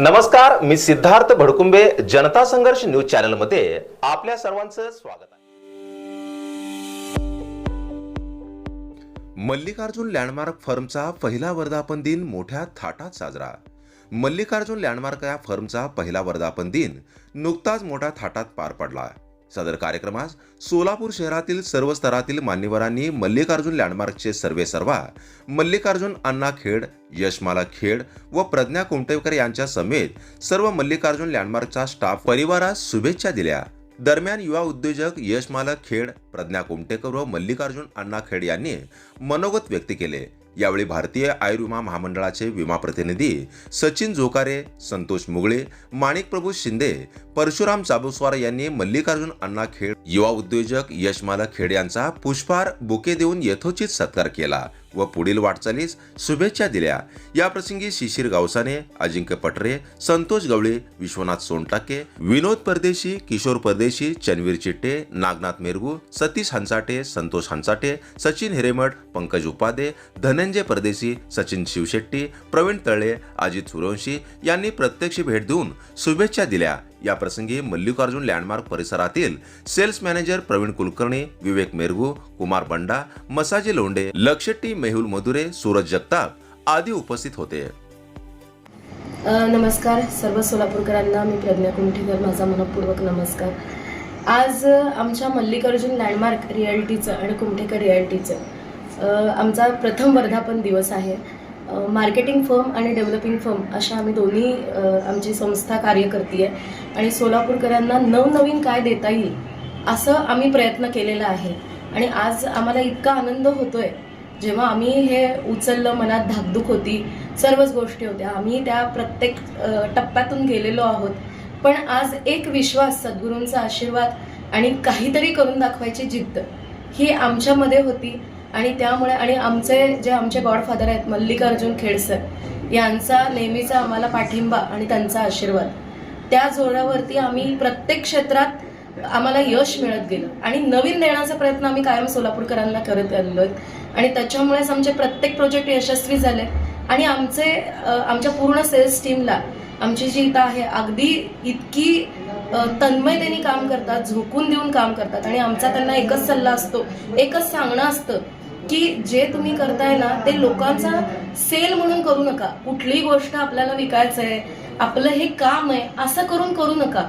नमस्कार मी सिद्धार्थ भडकुंबे जनता संघर्ष न्यूज चॅनलमध्ये आपल्या सर्वांचं स्वागत आहे. मल्लिकार्जुन लँडमार्क फर्मचा पहिला वर्धापन दिन मोठ्या थाटात साजरा. मल्लिकार्जुन लँडमार्क या फर्मचा पहिला वर्धापन दिन नुकताच मोठ्या थाटात पार पडला. सदर कार्यक्रमास सोलापूर शहरातील सर्व स्तरातील मान्यवरांनी मल्लिकार्जुन लँडमार्कचे सर्वे सर्वा मल्लिकार्जुन अण्णा खेड यशमाला खेड व प्रज्ञा कुमटेकर यांच्या समेत सर्व मल्लिकार्जुन लँडमार्कचा स्टाफ परिवारास शुभेच्छा दिल्या. दरम्यान युवा उद्योजक यशमाला खेड प्रज्ञा कुमटेकर व मल्लिकार्जुन अण्णा खेड यांनी मनोगत व्यक्त केले. यावेळी भारतीय आयुर्विमा महामंडळाचे विमा प्रतिनिधी सचिन जोकारे संतोष मुगळे माणिक प्रभू शिंदे परशुराम चाबुस्वार यांनी मल्लिकार्जुन अण्णा खेड युवा उद्योजक यशमाला खेड यांचा पुष्पहार बुके देऊन यथोचित सत्कार केला. व पुढील वाटचालीस शुभेच्छा दिल्या. या प्रसंगी शिशिर गावसाने अजिंक्य पटरे संतोष गवळे विश्वनाथ सोनटाके विनोद परदेशी किशोर परदेशी चनवीर चिट्टे नागनाथ मेरगू सतीश हंचाटे संतोष हंचाटे सचिन हिरेमठ पंकज उपाध्ये धनंजय परदेशी सचिन शिवशेट्टी प्रवीण तळे अजित सूर्यवंशी यांनी प्रत्यक्ष भेट देऊन शुभेच्छा दिल्या. या प्रसंगी मल्लिकार्जुन लँडमार्क परिसरातील सेल्स मॅनेजर प्रवीण कुलकर्णी विवेक मेरगू कुमार बंडा मसाजी लोंडे लक्षटी मेहुल मधुरे सूरज जगताप आदी उपस्थित होते. नमस्कार. सर्व सोलापूरकरांना मी प्रज्ञा कुंठेकर माझा मनपूर्वक नमस्कार. आज आमच्या मल्लिकार्जुन लँडमार्क रियालिटीचं आणि कुंठेकर रियालिटीचं आमचा प्रथम वर्धापन दिवस आहे. मार्केटिंग फर्म आणि डेव्हलपिंग फर्म अशा आम्ही दोन्ही आमची संस्था कार्य करते आहे आणि सोलापूरकरांना नवनवीन काय देता येईल असं आम्ही प्रयत्न केलेला आहे. आणि आज आम्हाला इतका आनंद होतोय जेव्हा आम्ही हे उचललं मनात धाकधूक होती सर्वच गोष्टी होत्या. आम्ही त्या प्रत्येक टप्प्यातून गेलेलो आहोत. पण आज एक विश्वास सद्गुरूंचा आशीर्वाद आणि काहीतरी करून दाखवायची जिद्द ही आमच्यामध्ये होती. आणि त्यामुळे आणि आमचे जे आमचे गॉडफादर आहेत मल्लिकार्जुन खेडसर यांचा नेहमीचा आम्हाला पाठिंबा आणि त्यांचा आशीर्वाद. त्या जोरावरती आम्ही प्रत्येक क्षेत्रात आम्हाला यश मिळत गेलं. आणि नवीन देण्याचा प्रयत्न आम्ही कायम सोलापूरकरांना करत आलेलो आहेत. आणि त्याच्यामुळेच आमचे प्रत्येक प्रोजेक्ट यशस्वी झाले. आणि आमचे आमच्या पूर्ण सेल्स टीमला आमची जी इथं आहे अगदी इतकी तन्मयतेने काम करतात झोकून देऊन काम करतात. आणि आमचा त्यांना एकच सल्ला असतो एकच सांगणं असतं की जे तुम्ही करताय ना ते लोकांचा सेल म्हणून करू नका. कुठलीही गोष्ट आपल्याला विकायचं आहे आपलं हे काम आहे असं करून करू नका.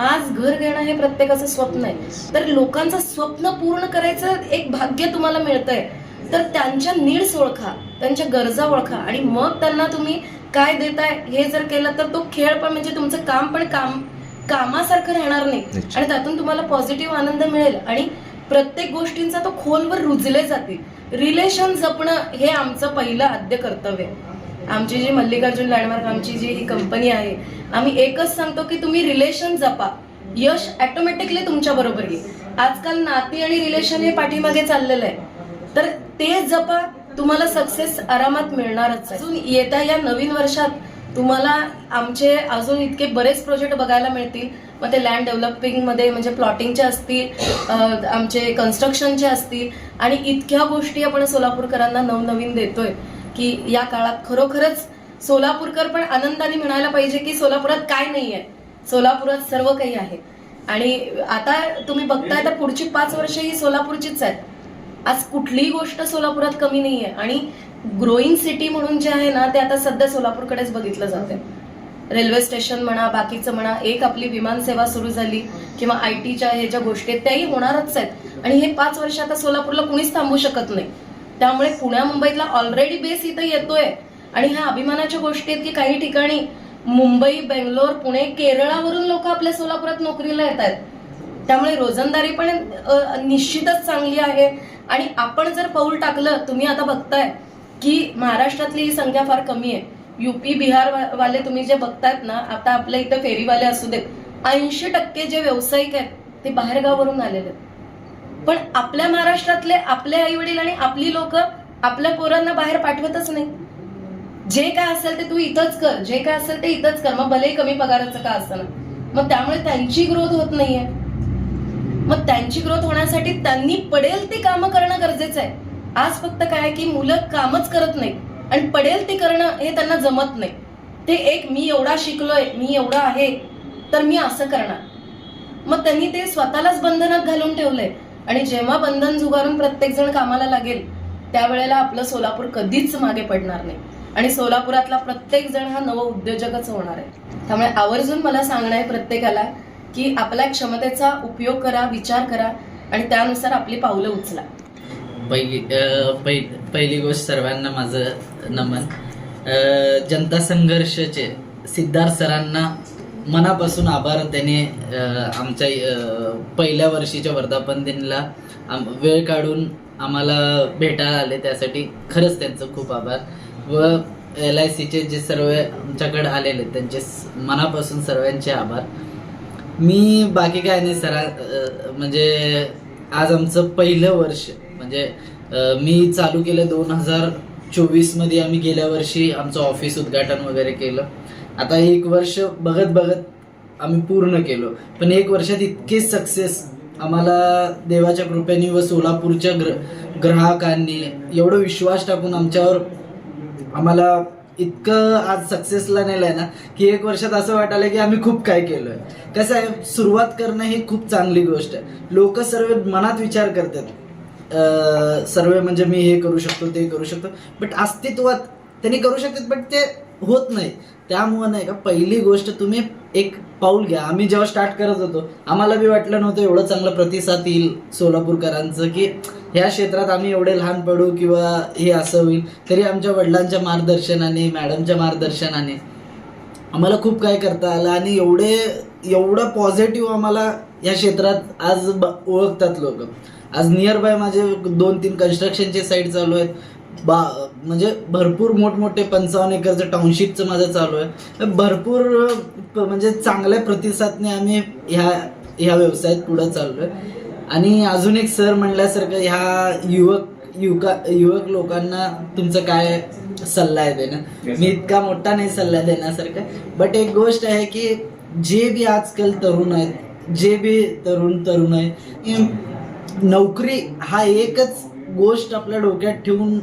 आज घर घेणं हे प्रत्येकाचं स्वप्न आहे. तर लोकांचं स्वप्न पूर्ण करायचं एक भाग्य तुम्हाला मिळतंय. तर त्यांच्या नीड्स ओळखा त्यांच्या गरजा ओळखा आणि मग त्यांना तुम्ही काय देताय हे जर केलं तर तो खेळ पण म्हणजे तुमचं काम पण काम कामासारखं राहणार नाही. आणि त्यातून तुम्हाला पॉझिटिव्ह आनंद मिळेल आणि प्रत्येक गोष्टींचा तो खोलवर रुजले जातील. रिलेशन जपणं हे आमचं पहिलं आद्य कर्तव्य आहे. आमची जी मल्लिकार्जुन लँडमार्क आमची जी ही कंपनी आहे आम्ही एकच सांगतो की तुम्ही रिलेशन जपा. यश ऍटोमॅटिकली तुमच्या बरोबर येईल. आजकाल नाती आणि रिलेशन हे पाठीमागे चाललेलं आहे. तर ते जपा तुम्हाला सक्सेस आरामात मिळणारच अजून येत्या या नवीन वर्षात तुम्हाला आमचे अजून इतके बरेच प्रोजेक्ट बघायला मिळतील. मग ते लँड डेव्हलपिंगमध्ये म्हणजे प्लॉटिंगचे असतील आमचे कन्स्ट्रक्शनचे असतील. आणि इतक्या गोष्टी आपण सोलापूरकरांना नवनवीन देतोय की या काळात खरोखरच सोलापूरकर पण आनंदाने म्हणायला पाहिजे की सोलापुरात काय नाही आहे सोलापुरात सर्व काही आहे. आणि आता तुम्ही बघताय तर पुढची पाच वर्ष ही सोलापूरचीच आहेत. आज कुठलीही गोष्ट सोलापुरात कमी नाही आहे आणि ग्रोईंग सिटी म्हणून जे आहे ना ते आता सध्या सोलापूरकडेच बघितलं जाते रेल्वे स्टेशन म्हणा बाकीचं म्हणा एक आपली विमान सेवा सुरू झाली किंवा आय टीच्या हे ज्या गोष्टी आहेत त्याही होणारच आहेत. आणि हे पाच वर्ष आता सोलापूरला कुणीच थांबू शकत नाही. त्यामुळे पुण्या मुंबईतला ऑलरेडी बेस इथं येतोय. आणि ह्या अभिमानाच्या गोष्टी आहेत की काही ठिकाणी मुंबई बेंगलोर पुणे केरळावरून लोक आपल्या सोलापुरात नोकरीला येत आहेत त्यामुळे रोजंदारी पण निश्चितच चांगली आहे. आणि आपण जर पाऊल टाकलं तुम्ही आता बघताय की महाराष्ट्रातली ही संख्या फार कमी आहे. युपी बिहार वाले तुम्ही जे बघतायत ना आता आपल्या इथं फेरीवाले असू देत ऐंशी टक्के जे व्यावसायिक आहेत ते बाहेरगावावरून आलेले आहेत. पण आपल्या महाराष्ट्रातले आपले आई वडील आणि आपली लोक आपल्या पोरांना बाहेर पाठवतच नाही जे काय असेल ते तू इथंच कर जे काय असेल ते इथंच कर मग भलेही कमी पगाराचं का असताना मग त्यामुळे त्यांची ग्रोथ होत नाहीये. मग त्यांची ग्रोथ होण्यासाठी त्यांनी पडेल ती कामं करणं गरजेचं आहे. आज फक्त काय आहे की मुलं कामच करत नाहीत. आणि पडेल ते करणं हे त्यांना जमत नाही. ते एक मी एवढा शिकलोय मी एवढा आहे तर मी असं करणार. मग त्यांनी ते स्वतःलाच बंधनात घालून ठेवलंय. आणि जेव्हा बंधन झुगारून प्रत्येक जण कामाला लागेल त्यावेळेला आपलं सोलापूर कधीच मागे पडणार नाही. आणि सोलापुरातला प्रत्येक जण हा नव उद्योजकच होणार आहे. त्यामुळे आवर्जून मला सांगणं आहे प्रत्येकाला की आपल्या क्षमतेचा उपयोग करा विचार करा आणि त्यानुसार आपली पावलं उचला. पहिली पहि- पहिली गोष्ट सर्वांना माझं नमन. जनता संघर्षचे सिद्धार्थ सरांना मनापासून आभार. त्याने आमच्या पहिल्या वर्षीच्या वर्धापन दिनला आम- वेळ काढून आम्हाला भेटायला आले. त्यासाठी खरंच त्यांचं खूप आभार. व एल आय सीचे जे सर्व आमच्याकडे आलेले त्यांचे मनापासून सर्वांचे आभार. मी बाकी काय नाही सरा म्हणजे आज आमचं पहिलं वर्ष म्हणजे मी चालू केलं दोन हजार चोवीसमध्ये आम्ही गेल्या वर्षी आमचं ऑफिस उद्घाटन वगैरे केलं. आता एक वर्ष बघत बघत आम्ही पूर्ण केलो. पण एक वर्षात इतके सक्सेस आम्हाला देवाच्या कृपेने व सोलापूरच्या ग्र ग्राहकांनी एवढं विश्वास टाकून आमच्यावर आम्हाला इतकं आज सक्सेसला नेलंय ना की एक वर्षात असं वाटायला की आम्ही खूप काय केलंय. कसं आहे सुरुवात करणं ही खूप चांगली गोष्ट आहे. लोक सर्व मनात विचार करतात. सर्वे म्हणजे मी हे करू शकतो ते करू शकतो. बट अस्तित्वात त्यांनी करू शकतात बट ते होत नाही. त्यामुळं नाही का पहिली गोष्ट तुम्ही एक पाऊल घ्या. आम्ही जेव्हा स्टार्ट करत होतो आम्हाला बी वाटलं नव्हतं एवढं चांगलं प्रतिसाद येईल सोलापूरकरांचं की ह्या क्षेत्रात आम्ही एवढे लहान पडू किंवा हे असं होईल तरी आमच्या वडिलांच्या मार्गदर्शनाने मॅडमच्या मार्गदर्शनाने आम्हाला खूप काय करता आलं आणि एवढे एवढं पॉझिटिव्ह आम्हाला या क्षेत्रात आज ब- ओळखतात लोक. आज नियर बाय माझे दोन तीन कन्स्ट्रक्शनचे साईट चालू आहेत. बा म्हणजे भरपूर मोठमोठे पंचावन्न एकरचं टाउनशिपचं माझं चालू आहे. भरपूर म्हणजे चांगल्या प्रतिसादने आम्ही ह्या ह्या व्यवसायात पुढं चाललो आहे. आणि अजून एक सर म्हणल्यासारखं ह्या युवक युवका युवक लोकांना तुमचं काय सल्ला आहे देणं? मी इतका मोठा नाही सल्ला देण्यासारखा. बट एक गोष्ट आहे की जे बी आजकाल तरुण आहेत जे बी तरुण तरुण आहे नोकरी हा एकच गोष्ट आपल्या डोक्यात ठेवून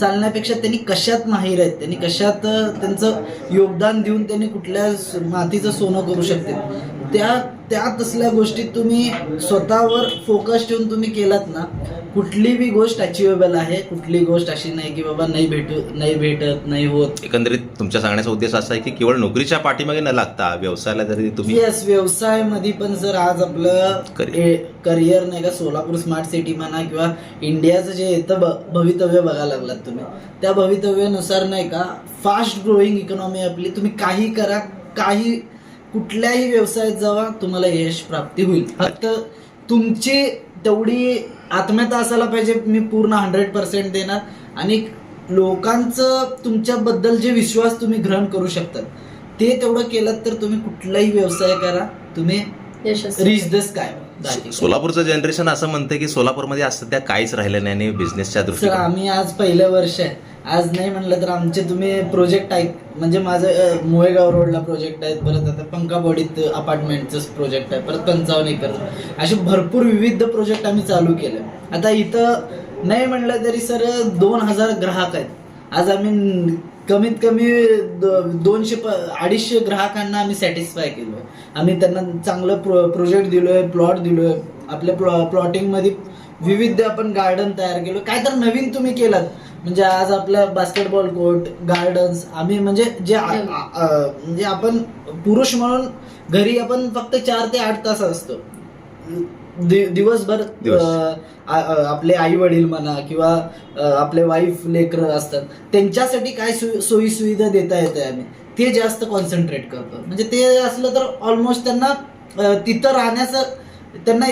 चालण्यापेक्षा त्यांनी कशात माहीर आहेत? त्यांनी कशात त्यांचं योगदान देऊन त्यांनी कुठल्या स- मातीचं सोनं करू शकते त्या त्या तसल्या गोष्टी तुम्ही स्वतःवर फोकस ठेवून तुम्ही केलात ना कुठली बी गोष्ट अचिवेबल आहे कुठली गोष्ट अशी नाही की बाबा नाही भेटू नाही भेटत नाही होत एकंदरीत तुमच्या सांगण्याचा उद्देश असा आहे की केवळ नोकरीच्या पाठीमागे न लागता व्यवसायाला जरी तुम्ही येस व्यवसायामध्ये पण जर आज आपलं. करिअर नाही का सोलापूर स्मार्ट सिटी म्हणा किंवा इंडियाचं जे येतं भवितव्य बघायला लागलात तुम्ही त्या भवितव्यानुसार नाही का फास्ट ग्रोईंग इकॉनॉमी आपली तुम्ही काही करा काही कुठल्याही व्यवसायात जावा तुम्हाला यश प्राप्ती होईल. फक्त तुमची तेवढी आत्मीयता असायला पाहिजे मी पूर्ण हंड्रेड पर्सेंट देणार. आणि लोकांचं तुमच्याबद्दल जे विश्वास तुम्ही ग्रहण करू शकता ते तेवढं केलं तर तुम्ही कुठलाही व्यवसाय करा. तुम्ही रीच द स्काय सोलापूरचं जनरेशन असं म्हणते की सोलापूरमध्ये आज सध्या काहीच राहिलं नाही आणि बिझनेसच्या सर दृष्टीने आम्ही आज पहिलं वर्ष आहे. आज नाही म्हणलं तर आमचे तुम्ही प्रोजेक्ट ऐक म्हणजे माझं अं, मोहेगाव रोडला प्रोजेक्ट आहेत परत आता पंकाबोडीत अपार्टमेंटचं प्रोजेक्ट आहे परत पंचावन्न एकर. असे भरपूर विविध प्रोजेक्ट आम्ही चालू केले. आता इथं नाही म्हणलं तरी सर दोन हजार ग्राहक आहेत. आज आम्ही कमीत कमी दोनशे प अडीचशे ग्राहकांना आम्ही सॅटिस्फाय केलो आहे आम्ही त्यांना चांगलं प्रो प्रोजेक्ट दिलोय प्लॉट दिलोय. आपल्या प्लॉ प्लॉटिंगमध्ये विविध आपण गार्डन तयार केलो काय तर नवीन तुम्ही केलात. म्हणजे आज आपलं बास्केटबॉल कोर्ट गार्डन्स आम्ही म्हणजे जे म्हणजे आपण पुरुष म्हणून घरी आपण फक्त चार ते आठ तास असतो. दिवसभर आपले आई वडील म्हणा किंवा आपले वाईफ लेकर असतात त्यांच्यासाठी काय सोयी सुविधा देता येते आम्ही? ते जास्त कॉन्सन्ट्रेट करतो म्हणजे ते असलं तर ऑलमोस्ट त्यांना तिथं राहण्याचं त्यांना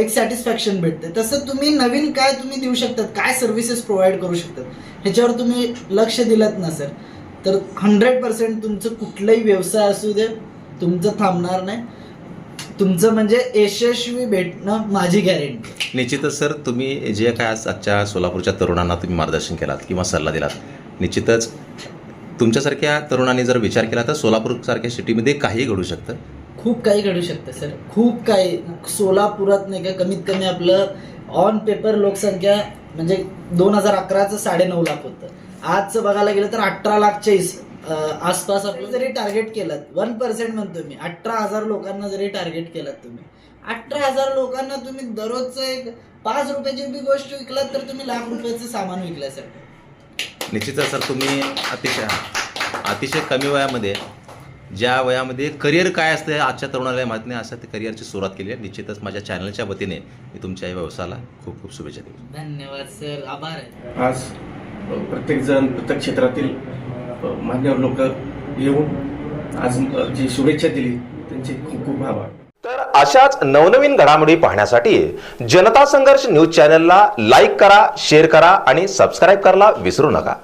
एक सॅटिस्फॅक्शन भेटते तसं तुम्ही नवीन काय तुम्ही देऊ शकतात? काय सर्व्हिसेस प्रोव्हाइड करू शकतात? ह्याच्यावर तुम्ही लक्ष दिलात ना सर तर हंड्रेड पर्सेंट तुमचं कुठलाही व्यवसाय असू दे तुमचं थांबणार नाही. तुमचं म्हणजे यशस्वी भेटणं माझी गॅरंटी निश्चितच सर तुम्ही जे काय आज आजच्या सोलापूरच्या तरुणांना तुम्ही मार्गदर्शन केलात किंवा सल्ला दिलात निश्चितच तुमच्यासारख्या तरुणांनी जर विचार केला तर सोलापूरसारख्या सिटीमध्ये काही घडू शकतं? खूप काही घडू शकतं सर. खूप काही. सोलापुरात नाही का कमीत कमी आपलं ऑन पेपर लोकसंख्या म्हणजे दोन हजार अकराचं साडेनऊ लाख होतं. आजचं बघायला गेलं तर अठरा लाख चाळीस आसपास आपलं जरी टार्गेट केलं वन पर्सेंट म्हणतो मी अठरा हजार लोकांना जरी टार्गेट केलं तुम्ही अठरा हजार लोकांना तुम्ही दररोजचं एक पाच रुपयाची बी गोष्ट विकलात तर तुम्ही लाख रुपयाचं सामान विकल्यासारखं. निश्चितच सर तुम्ही अतिशय अतिशय कमी वयामध्ये ज्या वयामध्ये करिअर काय असतं हे आजच्या तरुणाला माहीत नाही असं ते करिअरची सुरुवात केली आहे. निश्चितच माझ्या चॅनलच्या वतीने मी तुमच्या या व्यवसायाला खूप खूप शुभेच्छा देतो धन्यवाद सर. आभार आहे. आज प्रत्येकजण प्रत्येक क्षेत्रातील अ, मान्यवर लोक येऊन आज जी शुभेच्छा दिली त्यांचे खूप खूप आभार. तर अशाच नवनवीन घडामोडी पाहण्यासाठी जनता संघर्ष न्यूज चॅनलला लाईक करा शेअर करा आणि सबस्क्राईब करायला विसरू नका.